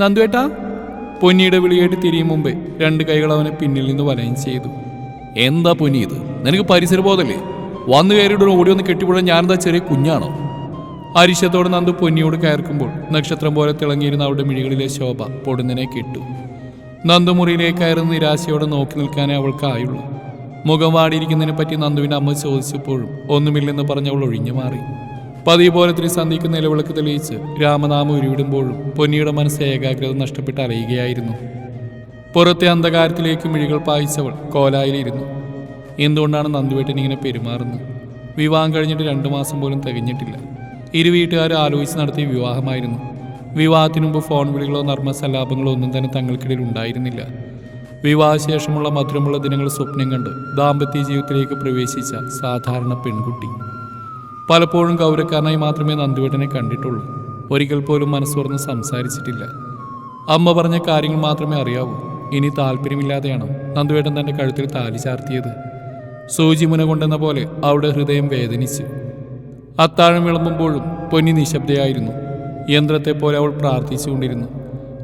നന്ദുവേട്ടാ പൊന്നിയുടെ വിളിയായിട്ട് തിരിയും മുമ്പേ രണ്ട് കൈകൾ അവനെ പിന്നിൽ നിന്ന് വലയം ചെയ്തു. എന്താ പൊന്നി ഇത്? നിനക്ക് പരിസരബോധല്ലേ വന്നു കയറിയിട്ട് ഓടി ഒന്ന് കെട്ടിപ്പോഴാൻ ഞാനെന്താ ചെറിയ കുഞ്ഞാണോ? അരിശത്തോടെ നന്ദു പൊന്നിയോട് കയർക്കുമ്പോൾ നക്ഷത്രം പോലെ തിളങ്ങിയിരുന്ന അവളുടെ മിഴികളിലെ ശോഭ പൊടുന്നനെ കെട്ടു. നന്ദു മുറിയിലേക്ക് കയറുന്ന നിരാശയോടെ നോക്കി നിൽക്കാനേ അവൾക്കായുള്ളൂ. മുഖം വാടിയിരിക്കുന്നതിനെ പറ്റി നന്ദുവിന്റെ അമ്മ ചോദിച്ചപ്പോഴും ഒന്നുമില്ലെന്ന് പറഞ്ഞ് അവൾ ഒഴിഞ്ഞു മാറി. പതിവ് പോലെ ത്രിസന്ധിക്ക് നിലവിളക്ക് തെളിയിച്ച് രാമനാമം ഉരുവിടുമ്പോഴും പൊന്നിയുടെ മനസ്സ് ഏകാഗ്രത നഷ്ടപ്പെട്ട് അലയുകയായിരുന്നു. പുറത്തെ അന്ധകാരത്തിലേക്ക് മിഴികൾ പായിച്ചവൾ കോലായിലിരുന്നു. എന്തുകൊണ്ടാണ് നന്ദുവേട്ടൻ ഇങ്ങനെ പെരുമാറുന്നത്? വിവാഹം കഴിഞ്ഞിട്ട് രണ്ടു മാസം പോലും തികഞ്ഞിട്ടില്ല. ഇരു വീട്ടുകാരും ആലോചിച്ച് നടത്തിയ വിവാഹമായിരുന്നു. വിവാഹത്തിനു മുമ്പ് ഫോൺ വിളികളോ നർമ്മസല്ലാപങ്ങളോ ഒന്നും തന്നെ തങ്ങൾക്കിടയിൽ ഉണ്ടായിരുന്നില്ല. വിവാഹശേഷമുള്ള മധുരമുള്ള ദിനങ്ങൾ സ്വപ്നം കണ്ട് ദാമ്പത്യ ജീവിതത്തിലേക്ക് പ്രവേശിച്ച സാധാരണ പെൺകുട്ടി. പലപ്പോഴും ഗൗരക്കാരനായി മാത്രമേ നന്ദുവേട്ടനെ കണ്ടിട്ടുള്ളൂ. ഒരിക്കൽ പോലും മനസ്സ് തുറന്ന് സംസാരിച്ചിട്ടില്ല. അമ്മ പറഞ്ഞ കാര്യങ്ങൾ മാത്രമേ അറിയാവൂ. ഇനി താല്പര്യമില്ലാതെയാണ് നന്ദുവേട്ടൻ തന്റെ കഴുത്തിൽ താലി ചാർത്തിയത്. സൂചി മുന കൊണ്ടെന്ന പോലെ അവിടെ ഹൃദയം വേദനിച്ചു. അത്താഴം വിളമ്പുമ്പോഴും പൊന്നി നിശബ്ദയായിരുന്നു. യന്ത്രത്തെ പോലെ അവൾ പ്രാർത്ഥിച്ചുകൊണ്ടിരുന്നു.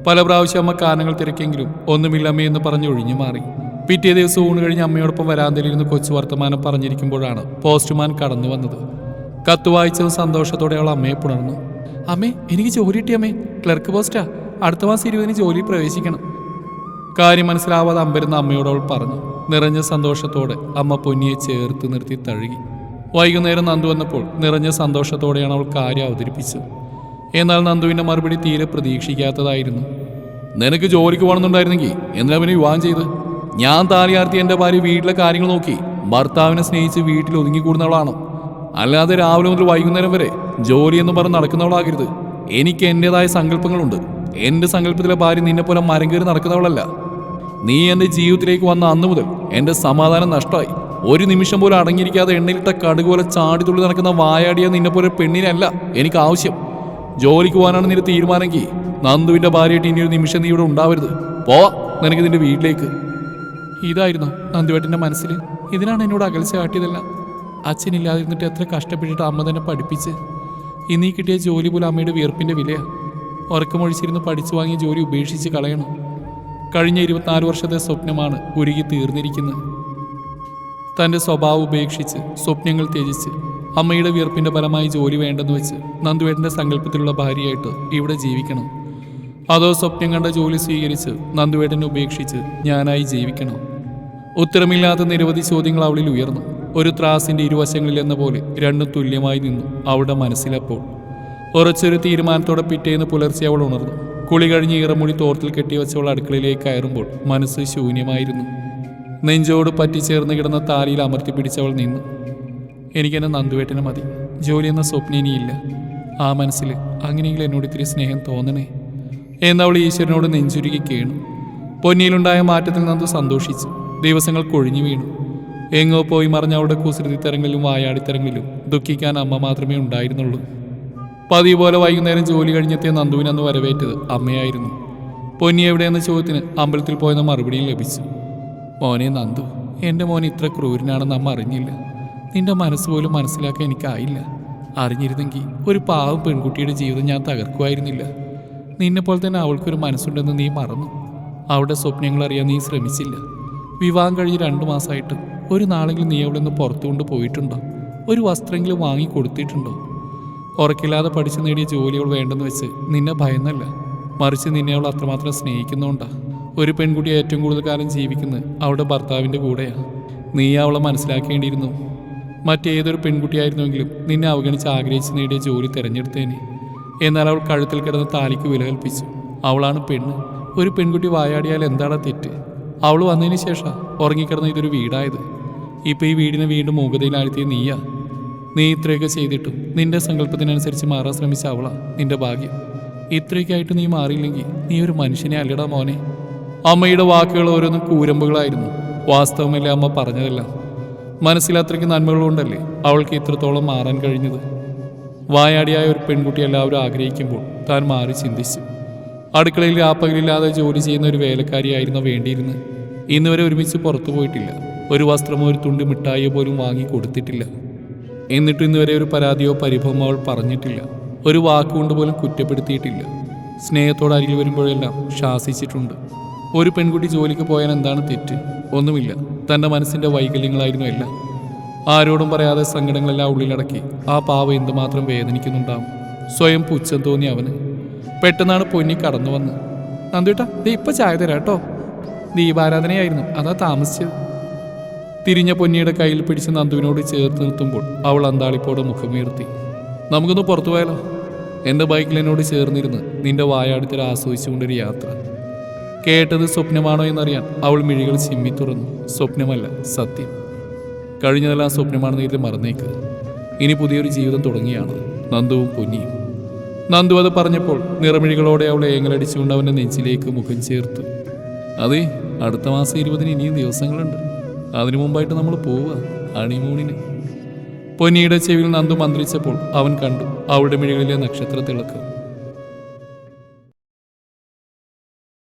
പല പ്രാവശ്യം അമ്മ കാരണങ്ങൾ തിരക്കെങ്കിലും ഒന്നുമില്ലമ്മേ എന്ന് പറഞ്ഞ് ഒഴിഞ്ഞു മാറി. പിറ്റേ ദിവസം ഊണ് കഴിഞ്ഞ് അമ്മയോടൊപ്പം വരാന്തയിലിരുന്ന് കൊച്ചു വർത്തമാനം പറഞ്ഞിരിക്കുമ്പോഴാണ് പോസ്റ്റ്മാൻ കടന്നു വന്നത്. കത്ത് വായിച്ചത് സന്തോഷത്തോടെ അവൾ അമ്മയെ പുണർന്നു. അമ്മേ എനിക്ക് ജോലി കിട്ടി അമ്മേ. ക്ലർക്ക് പോസ്റ്റാ. അടുത്ത മാസം ഇരുപതിന് ജോലി പ്രവേശിക്കണം. കാര്യം മനസ്സിലാവാതെ അമ്പരുന്ന അമ്മയോട് അവൾ പറഞ്ഞു. നിറഞ്ഞ സന്തോഷത്തോടെ അമ്മ പൊന്നിയെ ചേർത്ത് നിർത്തി തഴുകി. വൈകുന്നേരം നന്ദു വന്നപ്പോൾ നിറഞ്ഞ സന്തോഷത്തോടെയാണ് അവൾ കാര്യം അവതരിപ്പിച്ചത്. എന്നാൽ നന്ദുവിന്റെ മറുപടി തീരെ പ്രതീക്ഷിക്കാത്തതായിരുന്നു. നിനക്ക് ജോലിക്ക് പോകണമെന്നുണ്ടായിരുന്നെങ്കിൽ എന്തിനാ പിന്നെ വിവാഹം ചെയ്ത് ഞാൻ താലിയാർത്തി എന്റെ ഭാര്യ വീട്ടിലെ കാര്യങ്ങൾ നോക്കി ഭർത്താവിനെ സ്നേഹിച്ച് വീട്ടിൽ ഒതുങ്ങിക്കൂടുന്നവളാണോ അല്ലാതെ രാവിലെ മുതൽ വൈകുന്നേരം വരെ ജോലി എന്ന് പറഞ്ഞ് നടക്കുന്നവളാകരുത്. എനിക്ക് എന്റെതായ സങ്കല്പങ്ങളുണ്ട്. എന്റെ സങ്കല്പത്തിലെ ഭാര്യ നിന്നെ പോലെ മരം കയറി നടക്കുന്നവളല്ല. നീ എന്റെ ജീവിതത്തിലേക്ക് വന്ന അന്ന് മുതൽ എന്റെ സമാധാനം നഷ്ടമായി. ഒരു നിമിഷം പോലും അടങ്ങിയിരിക്കാതെ എണ്ണയിലിട്ട കടുക് പോലെ ചാടി തുള്ളി നടക്കുന്ന വായാടിയ നിന്നെ പോലെ പെണ്ണിനല്ല എനിക്ക് ആവശ്യം. ജോലിക്ക് പോകാനാണ് നിന്റെ തീരുമാനമെങ്കിൽ നന്ദുവിന്റെ ഭാര്യയായിട്ട് ഇനി ഒരു നിമിഷം നീ ഇവിടെ ഉണ്ടാവരുത്. പോ നിനക്ക് നിന്റെ വീട്ടിലേക്ക്. ഇതായിരുന്നു നന്ദുവേട്ടന്റെ മനസ്സിൽ ഇതിനാണ് എന്നോട് അകൽച്ച കാട്ടിയതെല്ലാം. അച്ഛനില്ലാതിരുന്നിട്ട് എത്ര കഷ്ടപ്പെട്ടിട്ട് അമ്മ തന്നെ പഠിപ്പിച്ച്? ഇന്നീ കിട്ടിയ ജോലി പോലും അമ്മയുടെ വിയർപ്പിന്റെ വിലയാണ് ഉറക്കമൊഴിച്ചിരുന്ന് പഠിച്ചു വാങ്ങിയ ജോലി ഉപേക്ഷിച്ച് കളയണം. കഴിഞ്ഞ ഇരുപത്തിനാല് വർഷത്തെ സ്വപ്നമാണ് ഉരുകി തീർന്നിരിക്കുന്നത്. തന്റെ സ്വഭാവം ഉപേക്ഷിച്ച് സ്വപ്നങ്ങൾ ത്യജിച്ച് അമ്മയുടെ വിയർപ്പിന്റെ ഫലമായി ജോലി വേണ്ടെന്ന് വെച്ച് നന്ദുവേട്ടന്റെ സങ്കല്പത്തിലുള്ള ഭാര്യയായിട്ട് ഇവിടെ ജീവിക്കണം. അതോ സ്വപ്നം കണ്ട ജോലി സ്വീകരിച്ച് നന്ദുവേട്ടനെ ഉപേക്ഷിച്ച് ഞാനായി ജീവിക്കണം. ഉത്തരമില്ലാത്ത നിരവധി ചോദ്യങ്ങൾ അവളിൽ ഉയർന്നു. ഒരു ത്രാസിന്റെ ഇരുവശങ്ങളിൽ എന്ന പോലെ രണ്ടും തുല്യമായി നിന്നു അവളുടെ മനസ്സിലപ്പോൾ. ഉറച്ചൊരു തീരുമാനത്തോടെ പിറ്റേന്ന് പുലർച്ചെ അവൾ ഉണർന്നു. കുളി കഴിഞ്ഞ് ഈറമുടി തോർത്തിൽ കെട്ടിവെച്ചവൾ അടുക്കളയിലേക്ക് കയറുമ്പോൾ മനസ്സ് ശൂന്യമായിരുന്നു. നെഞ്ചോട് പറ്റിച്ചേർന്ന് കിടന്ന താലിയിൽ അമർത്തി പിടിച്ചവൾ നിന്നു. എനിക്കെന്നെ നന്ദുവേട്ടനെ മതി. ജോലി എന്ന സ്വപ്നം ഇനിയില്ല. ആ മനസ്സിൽ അങ്ങനെയെങ്കിലും എന്നോട് ഇത്തിരി സ്നേഹം തോന്നണേ എന്നവൾ ഈശ്വരനോട് നെഞ്ചുരുകി കേണു. പൊന്നിയിലുണ്ടായ മാറ്റത്തിൽ നന്ദു സന്തോഷിച്ചു. ദിവസങ്ങൾ കൊഴിഞ്ഞു വീണു. എങ്ങോ പോയി മറിഞ്ഞ അവളുടെ കുസൃതിത്തരങ്ങളിലും വായാടിത്തരങ്ങളിലും ദുഃഖിക്കാൻ അമ്മ മാത്രമേ ഉണ്ടായിരുന്നുള്ളൂ. പതിവ് പോലെ വൈകുന്നേരം ജോലി കഴിഞ്ഞെത്തിയ നന്ദുവിനെ അന്ന് വരവേറ്റത് അമ്മയായിരുന്നു. പൊന്നി എവിടെയെന്ന ചോദ്യത്തിന് അമ്പലത്തിൽ പോയെന്ന മറുപടിയും ലഭിച്ചു. മോനെ നന്ദു എന്റെ മോൻ ഇത്ര ക്രൂരനാണെന്ന് അമ്മ അറിഞ്ഞില്ല. നിന്റെ മനസ്സ് പോലും മനസ്സിലാക്കാൻ എനിക്കായില്ല. അറിഞ്ഞിരുന്നെങ്കിൽ ഒരു പാവം പെൺകുട്ടിയുടെ ജീവിതം ഞാൻ തകർക്കുമായിരുന്നില്ല. നിന്നെപ്പോലെ തന്നെ അവൾക്കൊരു മനസ്സുണ്ടെന്ന് നീ മറന്നു. അവളുടെ സ്വപ്നങ്ങൾ അറിയാൻ നീ ശ്രമിച്ചില്ല. വിവാഹം കഴിഞ്ഞ് രണ്ടു മാസമായിട്ട് ഒരു നാളെങ്കിലും നീ അവിടെ നിന്ന് പുറത്തുകൊണ്ട് പോയിട്ടുണ്ടോ? ഒരു വസ്ത്രമെങ്കിലും വാങ്ങി കൊടുത്തിട്ടുണ്ടോ? ഉറക്കില്ലാതെ പഠിച്ചു നേടിയ ജോലി അവൾ വേണ്ടെന്ന് വെച്ച് നിന്നെ ഭയന്നല്ല. മറിച്ച് നിന്നെ അവൾ അത്രമാത്രം സ്നേഹിക്കുന്നുണ്ടാ? ഒരു പെൺകുട്ടി ഏറ്റവും കൂടുതൽ കാലം ജീവിക്കുന്നത് അവളുടെ ഭർത്താവിന്റെ കൂടെയാണ് നീ അവളെ മനസ്സിലാക്കേണ്ടിയിരുന്നു. മറ്റേതൊരു പെൺകുട്ടിയായിരുന്നുവെങ്കിലും നിന്നെ അവഗണിച്ച് ആഗ്രഹിച്ച് നേടിയ ജോലി തിരഞ്ഞെടുത്തേനെ. എന്നാൽ അവൾ കഴുത്തിൽ കിടന്ന് താലിക്ക് വില കൽപ്പിച്ചു. അവളാണ് പെണ്ണ്. ഒരു പെൺകുട്ടി വായാടിയാൽ എന്താണ് തെറ്റ്? അവൾ വന്നതിന് ശേഷം ഉറങ്ങിക്കിടന്ന ഇതൊരു വീടായത്. ഇപ്പം ഈ വീടിനെ വീണ്ടും മൂകതയിലാഴ്ത്തിയ നീയാ. നീ ഇത്രയൊക്കെ ചെയ്തിട്ടും നിന്റെ സങ്കല്പത്തിനനുസരിച്ച് മാറാൻ ശ്രമിച്ച അവളാ നിന്റെ ഭാഗ്യം. ഇത്രയൊക്കെയായിട്ട് നീ മാറിയില്ലെങ്കിൽ നീ ഒരു മനുഷ്യനെ അല്ലടാ മോനെ. അമ്മയുടെ വാക്കുകൾ ഓരോന്നും കൂരമ്പുകളായിരുന്നു. വാസ്തവമല്ലേ അമ്മ പറഞ്ഞതല്ല. മനസ്സിൽ അത്രയ്ക്ക് നന്മകളുണ്ടല്ലേ അവൾക്ക് ഇത്രത്തോളം മാറാൻ കഴിഞ്ഞത്. വായാടിയായ ഒരു പെൺകുട്ടി എല്ലാവരും ആഗ്രഹിക്കുമ്പോൾ താൻ മാറി ചിന്തിച്ചു. അടുക്കളയിൽ രാപ്പകലില്ലാതെ ജോലി ചെയ്യുന്ന ഒരു വേലക്കാരിയായിരുന്നു വേണ്ടിയിരുന്നത്. ഇന്നുവരെ ഒരുമിച്ച് പുറത്തു പോയിട്ടില്ല. ഒരു വസ്ത്രമോ ഒരു തുണ്ട് മിഠായിയോ പോലും വാങ്ങി കൊടുത്തിട്ടില്ല. എന്നിട്ട് ഇന്നുവരെ ഒരു പരാതിയോ പരിഭവമോ അവൾ പറഞ്ഞിട്ടില്ല. ഒരു വാക്കുകൊണ്ട് പോലും കുറ്റപ്പെടുത്തിയിട്ടില്ല. സ്നേഹത്തോട് അരികിൽ വരുമ്പോഴെല്ലാം ശാസിച്ചിട്ടുണ്ട്. ഒരു പെൺകുട്ടി ജോലിക്ക് പോയാൽ എന്താണ് തെറ്റ്? ഒന്നുമില്ല. തന്റെ മനസ്സിന്റെ വൈകല്യങ്ങളായിരുന്നു എല്ലാം. ആരോടും പറയാതെ സങ്കടങ്ങളെല്ലാം ഉള്ളിലടക്കി ആ പാവ എന്തുമാത്രം വേദനിക്കുന്നുണ്ടാവും. സ്വയം പുച്ഛം തോന്നി അവന്. പെട്ടെന്നാണ് പൊന്നി കടന്നു വന്ന്. നന്ദിട്ടാ ദേ ഇപ്പം ചായ തരാം കേട്ടോ. ദീപാരാധനയായിരുന്നു. അതാ താമസിച്ചത്. തിരിഞ്ഞ പൊന്നിയുടെ കയ്യിൽ പിടിച്ച് നന്ദുവിനോട് ചേർത്ത് നിർത്തുമ്പോൾ അവൾ അന്താളിപ്പോടെ മുഖമുയർത്തി. നമുക്കൊന്ന് പുറത്തു പോയാലോ? എന്റെ ബൈക്കിൽ എന്നോട് ചേർന്നിരുന്ന് നിന്റെ വായാടത്തിൽ ആസ്വദിച്ചുകൊണ്ടൊരു യാത്ര. കേട്ടത് സ്വപ്നമാണോ എന്നറിയാൻ അവൾ മിഴികൾ ചിമ്മി തുറന്നു. സ്വപ്നമല്ല സത്യം. കഴിഞ്ഞതെല്ലാം സ്വപ്നമാണെന്ന് കരുതി മറന്നേക്ക്. ഇനി പുതിയൊരു ജീവിതം തുടങ്ങിയാണ് നന്ദുവും പൊന്നിയും. നന്ദു അത് പറഞ്ഞപ്പോൾ നിറമിഴികളോടെ അവളെ ഏങ്ങലടിച്ചുകൊണ്ട് അവന്റെ നെഞ്ചിലേക്ക് മുഖം ചേർത്തു. അതെ അടുത്ത മാസം ഇരുപതിന് ഇനിയും ദിവസങ്ങളുണ്ട്. അതിനു മുമ്പായിട്ട് നമ്മൾ പോവുക ഹണിമൂണിന്. പൊന്നിയുടെ ചെവിയിൽ നന്ദു മന്ത്രിച്ചപ്പോൾ അവൻ കണ്ടു അവളുടെ മിഴികളിലെ നക്ഷത്ര തിളക്കം